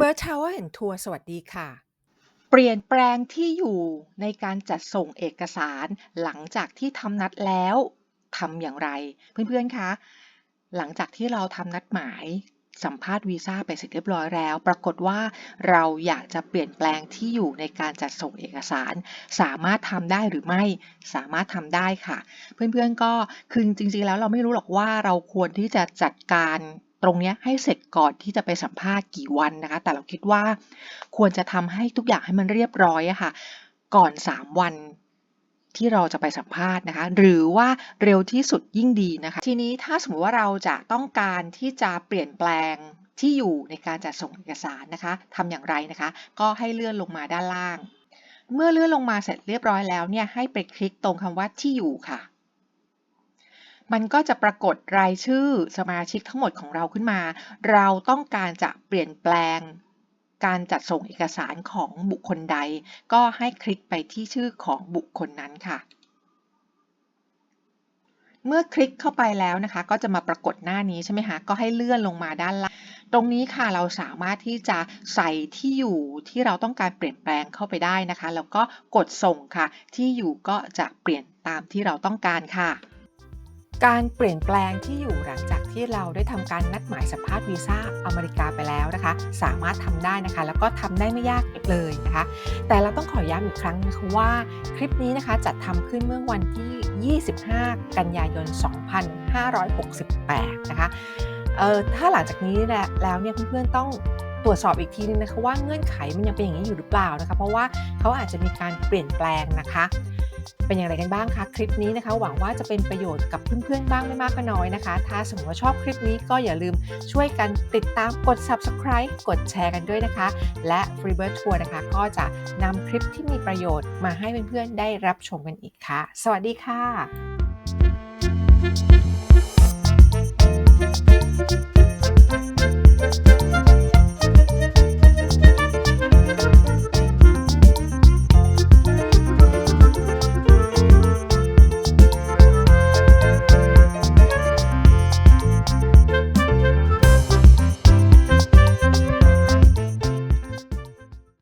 Freebird Travel and Tour สวัสดีค่ะ เปลี่ยนแปลงที่อยู่ในการจัดส่งเอกสารหลังจากที่ทำนัดแล้วทำอย่างไร เพื่อนๆคะหลังจากที่เราทำนัดหมายสัมภาษณ์วีซ่าไปเสร็จเรียบร้อยแล้ว ปรากฏว่าเราอยากจะเปลี่ยนแปลงที่อยู่ในการจัดส่งเอกสาร สามารถทำได้หรือไม่ สามารถทำได้ค่ะ เพื่อนๆก็คือจริงๆแล้วเราไม่รู้หรอกว่าเราควรที่จะจัดการ ตรงนี้ให้เสร็จก่อนที่จะไปสัมภาษณ์กี่วันนะคะ แต่เราคิดว่าควรจะทำให้ทุกอย่างให้มันเรียบร้อยอะค่ะ ก่อน 3 วันที่เราจะไปสัมภาษณ์นะคะ หรือว่าเร็วที่สุดยิ่งดีนะคะ ทีนี้ถ้าสมมติว่าเราจะต้องการที่จะเปลี่ยนแปลงที่อยู่ในการจัดส่งเอกสารนะคะทำอย่างไรนะคะ ก็ให้เลื่อนลงมาด้านล่าง เมื่อเลื่อนลงมาเสร็จเรียบร้อยแล้วเนี่ยให้ไปคลิกตรงคำว่าที่อยู่ค่ะ มันก็จะปรากฏรายชื่อสมาชิกทั้งหมดของเราขึ้นมา เราต้องการจะเปลี่ยนแปลง การจัดส่งเอกสารของบุคคลใด ก็ให้คลิกไปที่ชื่อของบุคคลนั้นค่ะ เมื่อคลิกเข้าไปแล้วนะคะ ก็จะมาปรากฏหน้านี้ใช่ไหมคะ ก็ให้เลื่อนลงมาด้านล่าง ตรงนี้ค่ะเราสามารถที่จะใส่ที่อยู่ที่เราต้องการเปลี่ยนแปลงเข้าไปได้นะคะ แล้วก็กดส่งค่ะ ที่อยู่ก็จะเปลี่ยนตามที่เราต้องการค่ะ การเปลี่ยนแปลงที่อยู่หลังจากที่เราได้ทำการนัดหมายสัมภาษณ์วีซ่าอเมริกาไปแล้วนะคะ สามารถทำได้นะคะ แล้วก็ทำได้ไม่ยากเลยนะคะ แต่เราต้องขอย้ำอีกครั้งนะคะว่าคลิปนี้นะคะจัดทำขึ้นเมื่อวันที่ 25 กันยายน 2568 นะคะเอ่อถ้าหลังจากนี้แหละแล้วเนี่ยเพื่อนๆต้องตรวจสอบอีกทีนึงนะคะว่าเงื่อนไขมันยังเป็นอย่างนี้อยู่หรือเปล่านะคะ เพราะว่าเขาอาจจะมีการเปลี่ยนแปลงนะคะ เป็นอย่างไรกันบ้างคะคลิปนี้นะคะ หวังว่าจะเป็นประโยชน์กับเพื่อนๆบ้างไม่มากก็น้อยนะคะ ถ้าสมมติว่าชอบคลิปนี้ก็อย่าลืมช่วยกันติดตามกด subscribe กดแชร์กันด้วยนะคะ และ Freebird Tour นะคะ ก็จะนำคลิปที่มีประโยชน์มาให้เพื่อนๆได้รับชมกันอีกค่ะ สวัสดีค่ะ